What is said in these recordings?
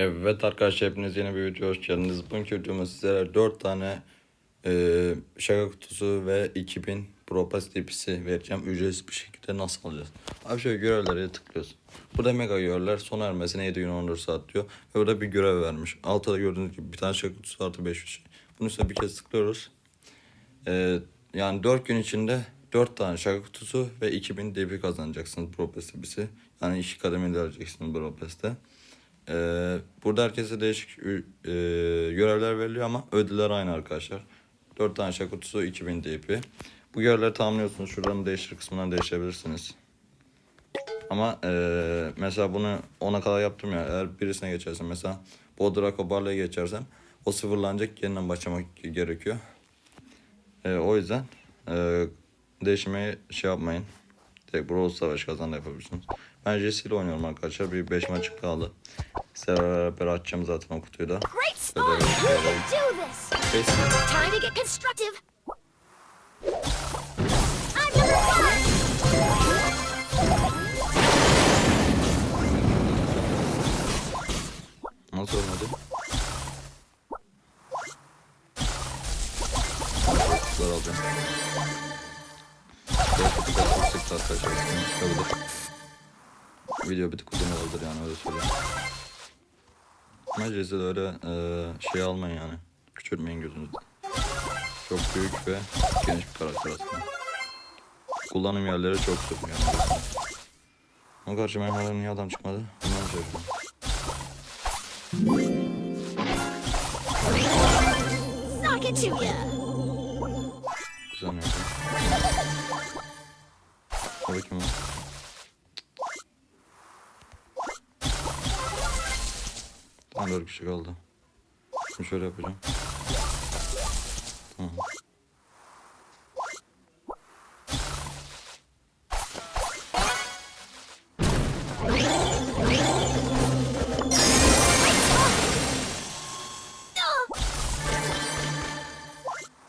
Evet arkadaşlar hepiniz yeni bir video hoş geldiniz. Bugünkü videomda sizlere 4 tane e, şaka kutusu ve 2000 Pro Pass DP'si vereceğim. Ücretsiz bir şekilde nasıl alacağız? Abi şöyle görevlere tıklıyoruz. Burada mega görevler sona ermesine 7 gün 14 saat diyor. Ve burada bir görev vermiş. Altta da gördüğünüz gibi bir tane şaka kutusu artı 500 şey. Bunun üstüne bir kez tıklıyoruz. E, yani 4 gün içinde 4 tane şaka kutusu ve 2000 DP kazanacaksınız Pro Pass DP'si. Yani 2 kademeli alacaksınız Pro Pass'te. Ee, burada herkese değişik e, görevler veriliyor ama ödüller aynı arkadaşlar. 4 tane şaka kutusu 2000 DP. Bu görevleri tamamlıyorsunuz. Şuradan değiştir kısmından değiştirebilirsiniz. Ama e, mesela bunu 10'a kadar yaptım ya. Eğer birisine geçersen mesela Bodrako Barley'e geçersen o sıfırlanacak yeniden başlamak gerekiyor. E, o yüzden e, değişmeyi şey yapmayın. Tek Brawl Savaş kazan yapabilirsiniz. İle oynuyorum arkadaşlar. Bir 5 maç kaldı. Sizlerle beraber açacağım zaten o kutuyu da. Nasıl olmadı? Kutular alacağım. Çok sıktı arkadaşlar. Çıkabilir. Video bir tık uzun olabilir yani öyle söyleyeyim. Jesse'de öyle e, şey almayın yani. Küçültmeyin gözünüzde. Çok büyük ve geniş bir karakter aslında. Kullanım yerleri çok zor yani. Ama karşı merhabalar niye adam çıkmadı? To ya! Güzel yaptım. Tabii ki mi? Tamam dört kişi kaldı. Şimdi şöyle yapacağım. Tamam.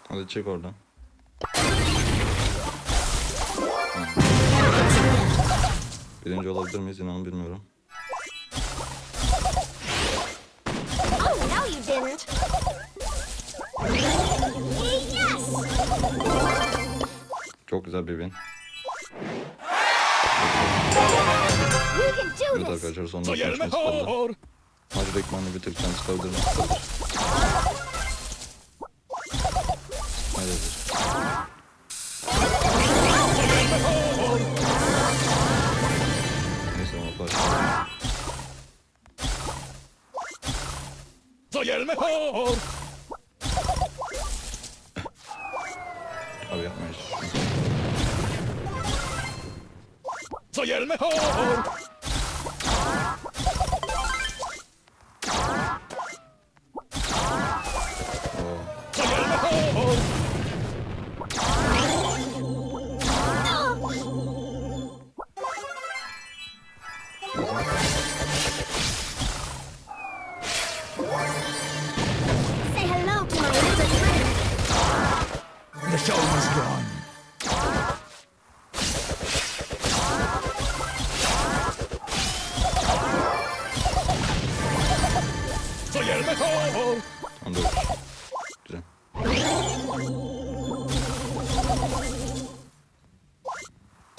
Hadi çık oradan. Birinci olabilir miyiz inanın bilmiyorum. Güzel bir win. Evet this! arkadaşlar son Soy el maçımız kaldı. mejor. Maç reklamını bitirdikten sıkabilir mi? Sıkabilir. Hayırdır. Neyse ama başlayalım. Soy el mejor. Abi yapmayın. Soy el mejor.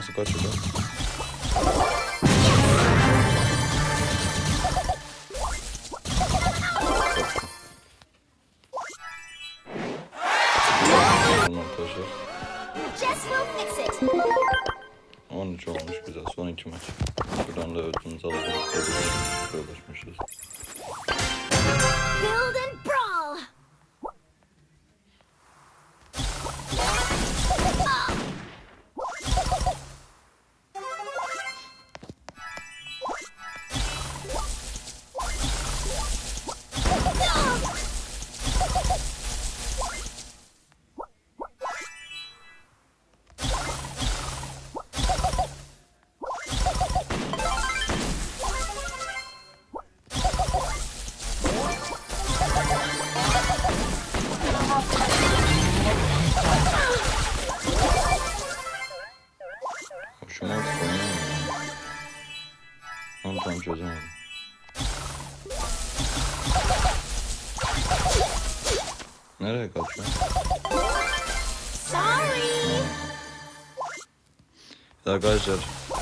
kaçırdı. Tamam arkadaşlar. Jess will fix it. 13 olmuş güzel. Son iki maç. Buradan da ödülümüzü alalım. Ödülümüzü ulaşmışız. Nereye kaçıyor? Sorry. Arkadaşlar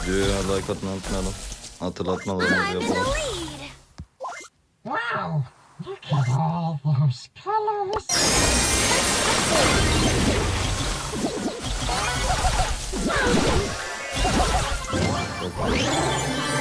videoya like atmayı unutmayalım. Hatırlatmalarımızı yapalım. Wow, look at all those colors. Neyse.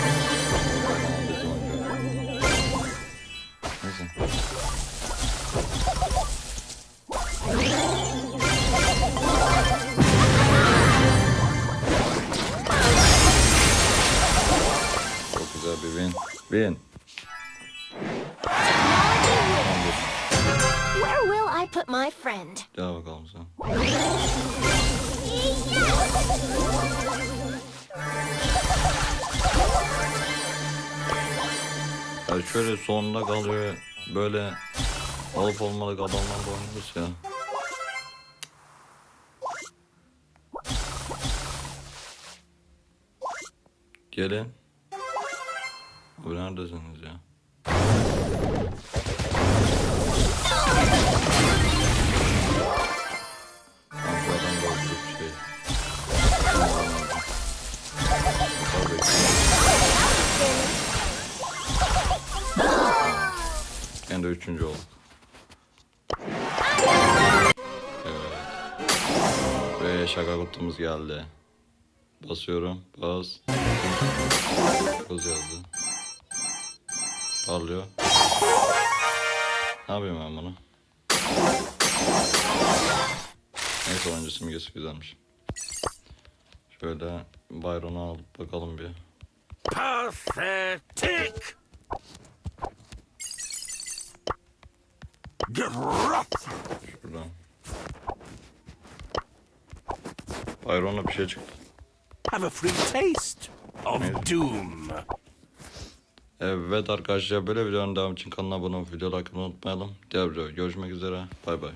Win. Where will I put my friend? Gel bakalım sen. Ya şöyle sonunda kalıyor. Böyle olup olmadık adamlarla oynuyoruz ya. Gelin. Abi neredesiniz ya? Bu şey. Tabii. Kendi üçüncü. Evet. Ve şaka kutumuz geldi. Basıyorum. Bas. Kız yazdı. Parlıyor. Ne yapayım ben bunu? Neyse oyuncu simgesi güzelmiş. Şöyle Byron'u alıp bakalım bir. Pathetic! Get rough! Şuradan. Byron'la bir şey çıktı. Have a free taste of doom. Evet arkadaşlar böyle videonun devamı için kanala abone olup video like atmayı unutmayalım. Diğer videoda görüşmek üzere. Bay bay.